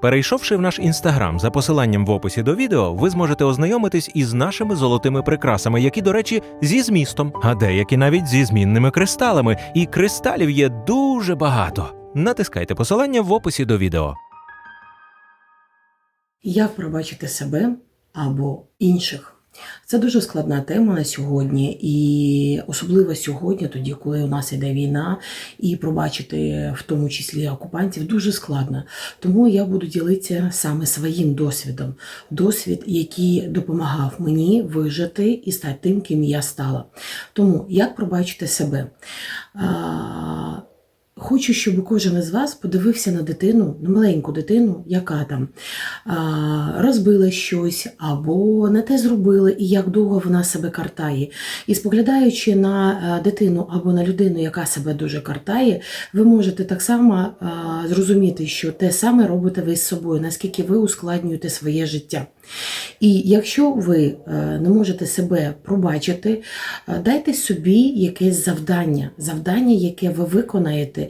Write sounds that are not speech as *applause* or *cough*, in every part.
Перейшовши в наш інстаграм за посиланням в описі до відео, ви зможете ознайомитись із нашими золотими прикрасами, які, до речі, зі змістом, а деякі навіть зі змінними кристалами. І кристалів є дуже багато. Натискайте посилання в описі до відео. Як пробачити себе або інших? Це дуже складна тема на сьогодні, і особливо сьогодні, тоді, коли у нас іде війна, і пробачити в тому числі окупантів дуже складно. Тому я буду ділитися саме своїм досвідом. Досвід, який допомагав мені вижити і стати тим, ким я стала. Тому як пробачити себе? Хочу, щоб кожен із вас подивився на дитину, на маленьку дитину, яка там розбила щось або не те зробила, і як довго вона себе картає. І споглядаючи на дитину або на людину, яка себе дуже картає, ви можете так само зрозуміти, що те саме робите ви з собою, наскільки ви ускладнюєте своє життя. І якщо ви е, не можете себе пробачити, е, дайте собі якесь завдання, завдання, яке ви виконаєте,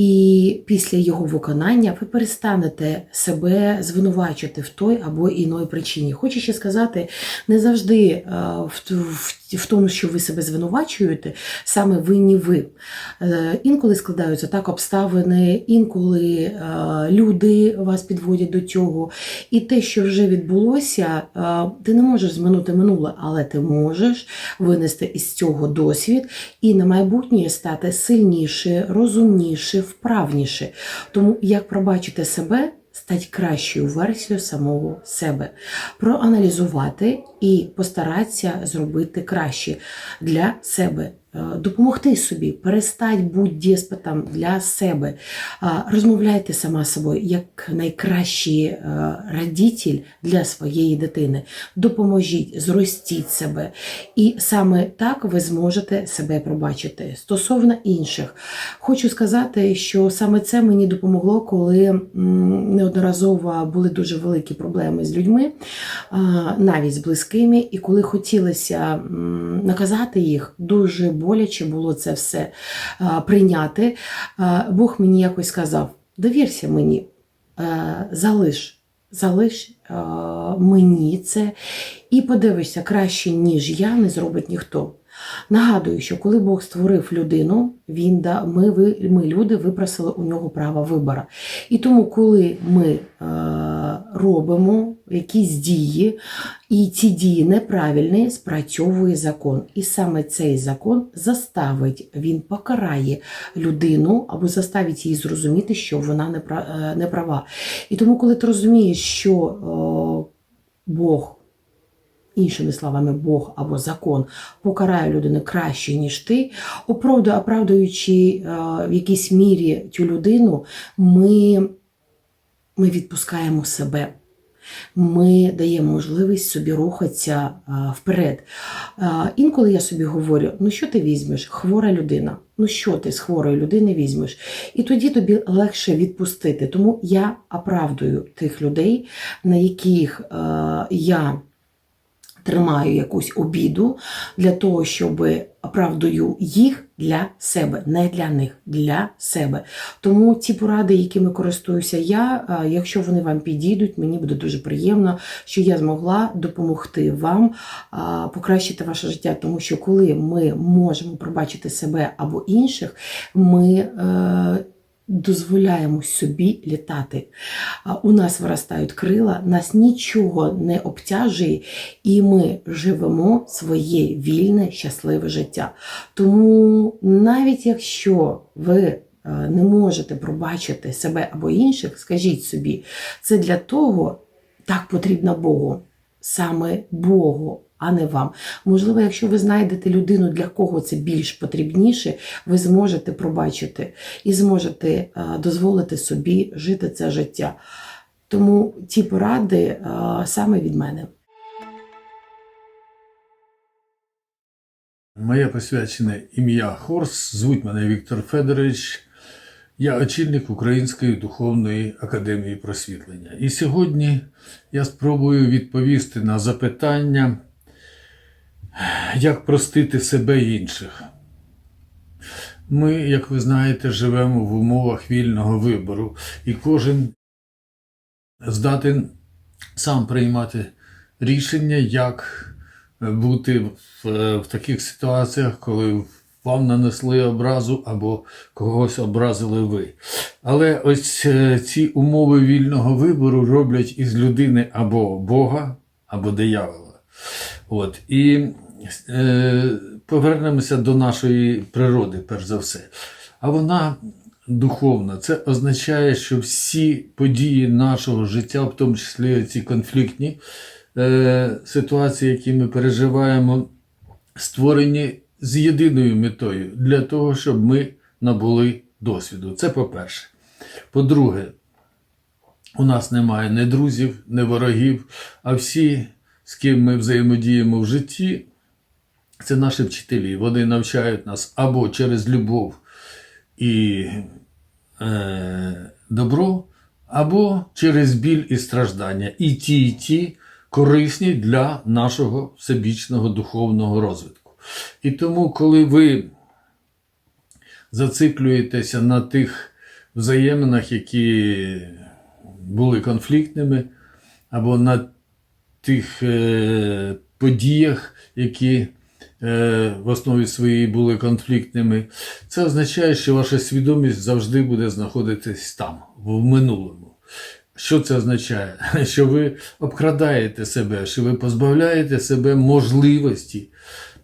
і після його виконання ви перестанете себе звинувачувати в той або іної причині. Хочу ще сказати, не завжди е, в, тому, що ви себе звинувачуєте, саме ви. Е, Інколи складаються так обставини, інколи е, люди вас підводять до цього. І те, що вже відбулося, ти не можеш змінити минуле, але ти можеш винести із цього досвід і на майбутнє стати сильніше, розумніше, вправніше. Тому як пробачити себе, стати кращою версією самого себе, проаналізувати і постаратися зробити краще для себе. Е, Допомогти собі, перестать бути деспотом для себе. Розмовляйте сама собою як найкращий е, родитель для своєї дитини. Допоможіть, зростіть себе. І саме так ви зможете себе пробачити. Стосовно інших, хочу сказати, що саме це мені допомогло, коли неодноразово були дуже великі проблеми з людьми, навіть з близькими, і коли хотілося наказати їх, дуже боляче було це все прийняти. Бог мені якось сказав: довірся мені, е, залиш, залиш е, мені це і подивишся краще, ніж я, не зробить ніхто. Нагадую, що коли Бог створив людину, він да, ми, ви, ми люди випросили у нього право вибору. І тому, коли ми е, робимо якісь дії, і ці дії неправильні, спрацьовує закон. І саме цей закон заставить, він покарає людину або заставить її зрозуміти, що вона не, е, права. І тому, коли ти розумієш, що е, Бог іншими словами, Бог або закон покарає людину краще, ніж ти, оправдує, оправдуючи е, в якійсь мірі цю людину, ми, ми відпускаємо себе. Ми даємо можливість собі рухатися е, вперед. Е, інколи я собі говорю: ну що ти візьмеш? Хвора людина. Ну що ти з хворої людини візьмеш? І тоді тобі легше відпустити. Тому я оправдую тих людей, на яких я тримаю якусь обіду для того, щоб оправдую їх для себе, не для них, для себе. Тому ці поради, якими користуюся я, якщо вони вам підійдуть, мені буде дуже приємно, що я змогла допомогти вам покращити ваше життя. Тому що коли ми можемо пробачити себе або інших, ми. Дозволяємо собі літати. У нас виростають крила, нас нічого не обтяжує, і ми живемо своє вільне, щасливе життя. Тому навіть якщо ви е, не можете пробачити себе або інших, скажіть собі, це для того так потрібно Богу, саме Богу. А не вам. Можливо, якщо ви знайдете людину, для кого це більш потрібніше, ви зможете пробачити і зможете е, дозволити собі жити це життя. Тому ті поради е, саме від мене. Моє посвячене ім'я Хорс, звуть мене Віктор Федорович. Я очільник Української духовної академії просвітлення. І сьогодні я спробую відповісти на запитання, як простити себе і інших. Ми, як ви знаєте, живемо в умовах вільного вибору, і кожен здатен сам приймати рішення, як бути в, в таких ситуаціях, коли вам нанесли образу або когось образили ви. Але ось е, ці умови вільного вибору роблять із людини або Бога, або диявола. От. І повернемося до нашої природи, перш за все. А вона духовна. Це означає, що всі події нашого життя, в тому числі ці конфліктні е, ситуації, які ми переживаємо, створені з єдиною метою для того, щоб ми набули досвіду. Це по-перше. По-друге, у нас немає ні друзів, ні ворогів, а всі, з ким ми взаємодіємо в житті, це наші вчителі. Вони навчають нас або через любов і е, добро, або через біль і страждання. І ті, і ті корисні для нашого всебічного духовного розвитку. І тому, коли ви зациклюєтеся на тих взаєминах, які були конфліктними, або на тих е, подіях, які в основі своїй були конфліктними, це означає, що ваша свідомість завжди буде знаходитись там, в минулому. Що це означає? *laughs* Що ви обкрадаєте себе, що ви позбавляєте себе можливості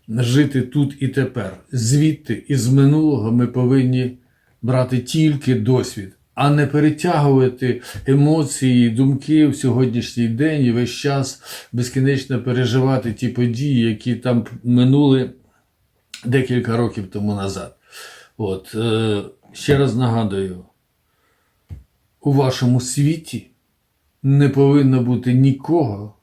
жити тут і тепер. Звідти із минулого ми повинні брати тільки досвід, а не перетягувати емоції, думки в сьогоднішній день і весь час безкінечно переживати ті події, які там минули декілька років тому назад. От, е, ще раз нагадую, у вашому світі не повинно бути нікого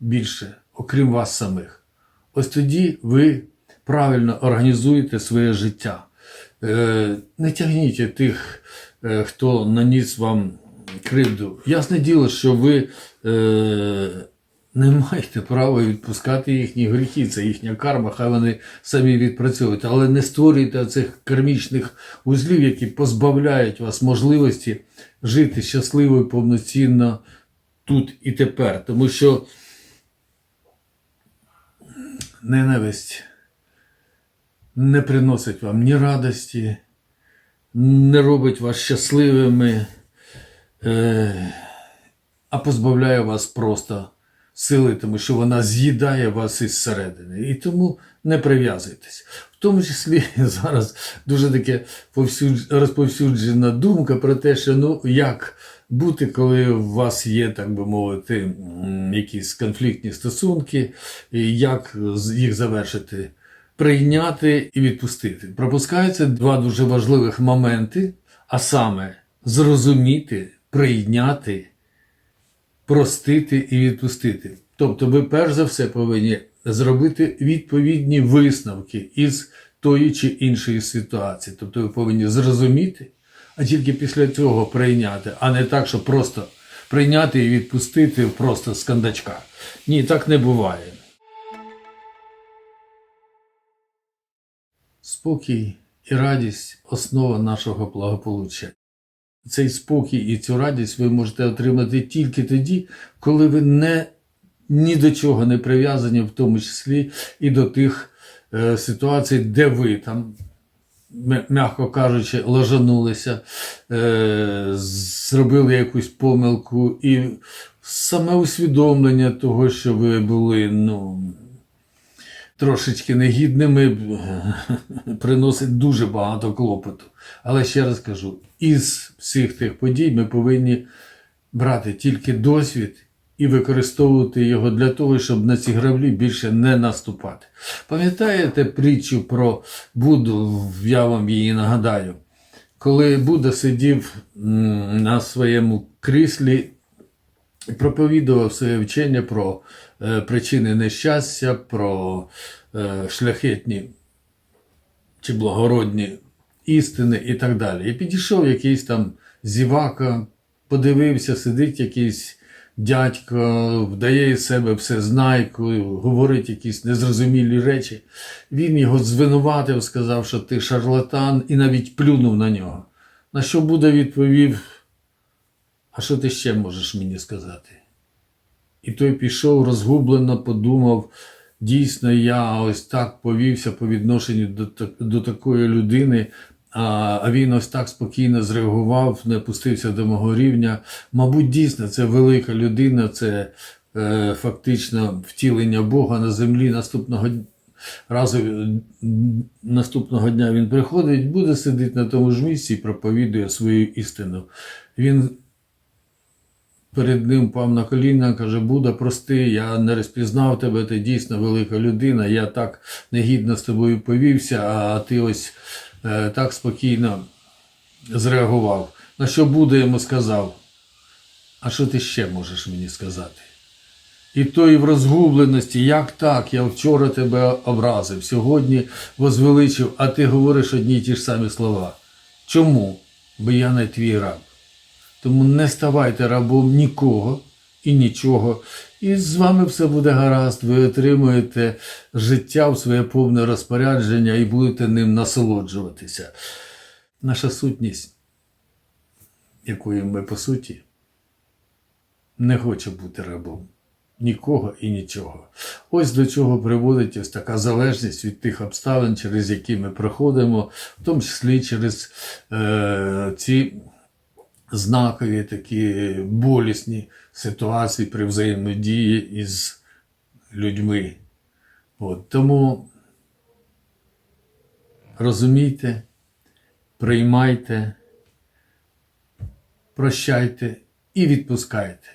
більше, окрім вас самих. Ось тоді ви правильно організуєте своє життя. Е, Не тягніть тих, хто наніс вам кривду. Ясне діло, що ви е, не маєте права відпускати їхні гріхи, це їхня карма, хай вони самі відпрацьовують, але не створюйте цих кармічних узлів, які позбавляють вас можливості жити щасливо і повноцінно тут і тепер. Тому що ненависть не приносить вам ні радості, не робить вас щасливими, е, а позбавляє вас просто сили, тому що вона з'їдає вас із середини. І тому не прив'язуйтесь. В тому числі *laughs* зараз дуже таке розповсюджена думка про те, що ну як бути, коли у вас є, так би мовити, якісь конфліктні стосунки, як їх завершити. Прийняти і відпустити. Пропускаються два дуже важливих моменти, а саме зрозуміти, прийняти простити і відпустити. Тобто, ви перш за все повинні зробити відповідні висновки із тої чи іншої ситуації. Тобто, ви повинні зрозуміти, а тільки після цього прийняти, а не так, що просто прийняти і відпустити просто з кандачка. Ні, так не буває. Спокій і радість основа нашого благополуччя. Цей спокій і цю радість ви можете отримати тільки тоді, коли ви не, ні до чого не прив'язані, в тому числі і до тих е, ситуацій, де ви там, м'яко кажучи, ложанулися, е, зробили якусь помилку, і саме усвідомлення того, що ви були, ну трошечки негідними *laughs* приносить дуже багато клопоту. Але ще раз кажу: із всіх тих подій ми повинні брати тільки досвід і використовувати його для того, щоб на ці граблі більше не наступати. Пам'ятаєте притчу про Будду, я вам її нагадаю, коли Будда сидів на своєму кріслі проповідував своє вчення про е, причини нещастя, про е, шляхетні чи благородні істини і так далі. І підійшов якийсь там зівака, подивився, сидить якийсь дядько, вдає із себе всезнайку, говорить якісь незрозумілі речі. Він його звинуватив, сказав, що ти шарлатан, і навіть плюнув на нього. На що Будда відповів: А що ти ще можеш мені сказати? І той пішов розгублено, подумав, дійсно, я ось так повівся по відношенню до, до такої людини, а, а він ось так спокійно зреагував, не опустився до мого рівня. Мабуть, дійсно, це велика людина, це е, фактично втілення Бога на землі наступного разу наступного дня він приходить, буде сидіти на тому ж місці і проповідує свою істину. Він перед ним пав на коліна, каже: Буда, прости, я не розпізнав тебе, ти дійсно велика людина, я так негідно з тобою повівся, а ти ось е, так спокійно зреагував. На що Буда йому сказав? А що ти ще можеш мені сказати? І той в розгубленості, як так, я вчора тебе образив, сьогодні возвеличив, а ти говориш одні й ті ж самі слова. Чому? Бо я не твій раб. Тому не ставайте рабом нікого і нічого. І з вами все буде гаразд. Ви отримуєте життя в своє повне розпорядження і будете ним насолоджуватися. Наша сутність, якою ми по суті, не хоче бути рабом. Нікого і нічого. Ось до чого приводить ось така залежність від тих обставин, через які ми проходимо, в тому числі через е, ці знакові такі болісні ситуації при взаємодії із людьми. От, тому розумійте, приймайте, прощайте і відпускайте.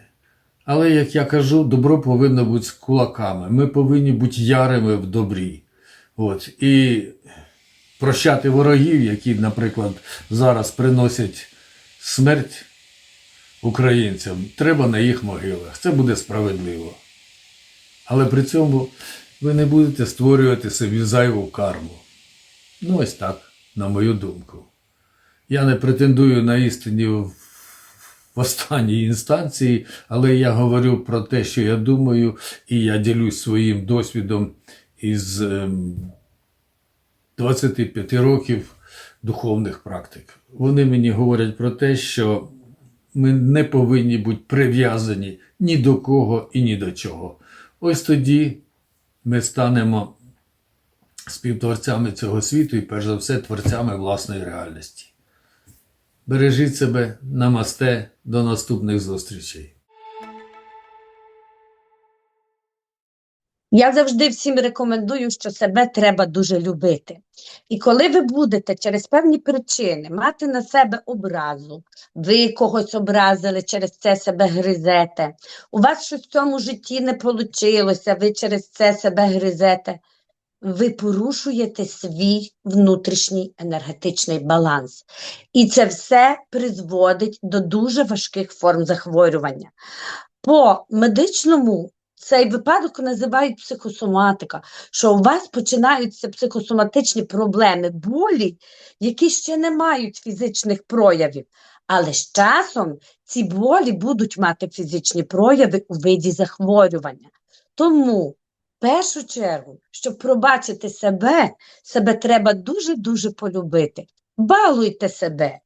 Але, як я кажу, добро повинно бути з кулаками. Ми повинні бути ярими в добрі. От. І прощати ворогів, які, наприклад, зараз приносять смерть українцям, треба на їх могилах. Це буде справедливо. Але при цьому ви не будете створювати собі зайву карму. Ну, ось так, на мою думку. Я не претендую на істині в останній інстанції, але я говорю про те, що я думаю, і я ділюсь своїм досвідом із ем, 25 років духовних практик. Вони мені говорять про те, що ми не повинні бути прив'язані ні до кого і ні до чого. Ось тоді ми станемо співтворцями цього світу і, перш за все, творцями власної реальності. Бережіть себе, намасте, до наступних зустрічей. Я завжди всім рекомендую, що себе треба дуже любити. І коли ви будете через певні причини мати на себе образу, ви когось образили, через це себе гризете, у вас щось в цьому житті не вийшло, ви через це себе гризете, ви порушуєте свій внутрішній енергетичний баланс. І це все призводить до дуже важких форм захворювання. По медичному цей випадок називають психосоматика, що у вас починаються психосоматичні проблеми, болі, які ще не мають фізичних проявів. Але з часом ці болі будуть мати фізичні прояви у виді захворювання. Тому, в першу чергу, щоб пробачити себе, себе треба дуже-дуже полюбити. Балуйте себе.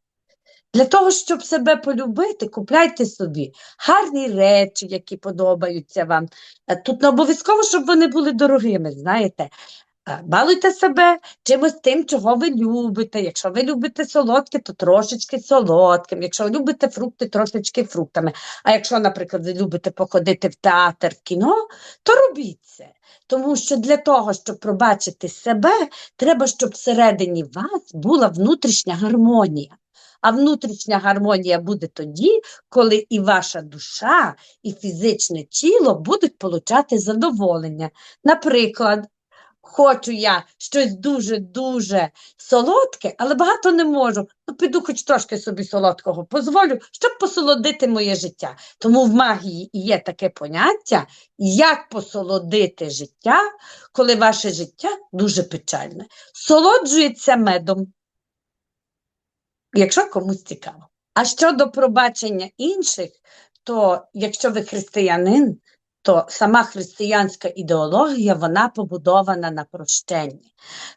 Для того, щоб себе полюбити, купляйте собі гарні речі, які подобаються вам. Е, Тут не обов'язково, щоб вони були дорогими, знаєте. Е, Балуйте себе чимось тим, чого ви любите. Якщо ви любите солодке, то трошечки солодким. Якщо ви любите фрукти, трошечки фруктами. А якщо, наприклад, ви любите походити в театр, в кіно, то робіть це. Тому що для того, щоб пробачити себе, треба, щоб всередині вас була внутрішня гармонія. А внутрішня гармонія буде тоді, коли і ваша душа, і фізичне тіло будуть получати задоволення. Наприклад, хочу я щось дуже-дуже солодке, але багато не можу. Ну, піду хоч трошки собі солодкого позволю, щоб посолодити моє життя. Тому в магії є таке поняття, як посолодити життя, коли ваше життя дуже печальне. Солоджується медом якщо комусь цікаво. А щодо пробачення інших, то якщо ви християнин, то сама християнська ідеологія вона побудована на прощенні.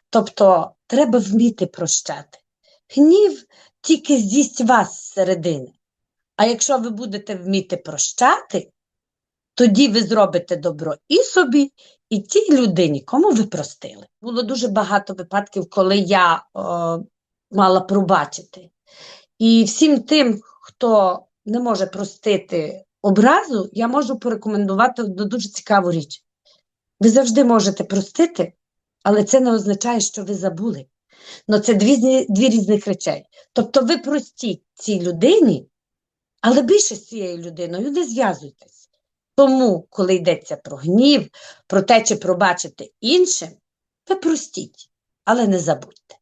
Тобто треба вміти прощати. Гнів тільки з'їсть вас зсередини. А якщо ви будете вміти прощати, тоді ви зробите добро і собі, і тій людині, кому ви простили. Було дуже багато випадків, коли я е, мала пробачити. І всім тим, хто не може простити образу, я можу порекомендувати одну дуже цікаву річ. Ви завжди можете простити, але це не означає, що ви забули. Ну, це дві, дві різних речей. Тобто ви простіть цій людині, але більше з цією людиною не зв'язуйтесь. Тому, коли йдеться про гнів, про те, чи пробачити іншим, ви простіть, але не забудьте.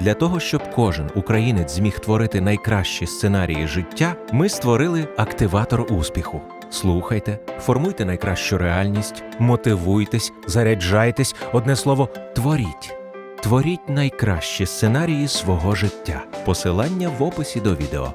Для того, щоб кожен українець зміг творити найкращі сценарії життя, ми створили активатор успіху. Слухайте, формуйте найкращу реальність, мотивуйтесь, заряджайтесь, одне слово, творіть. Творіть найкращі сценарії свого життя. Посилання в описі до відео.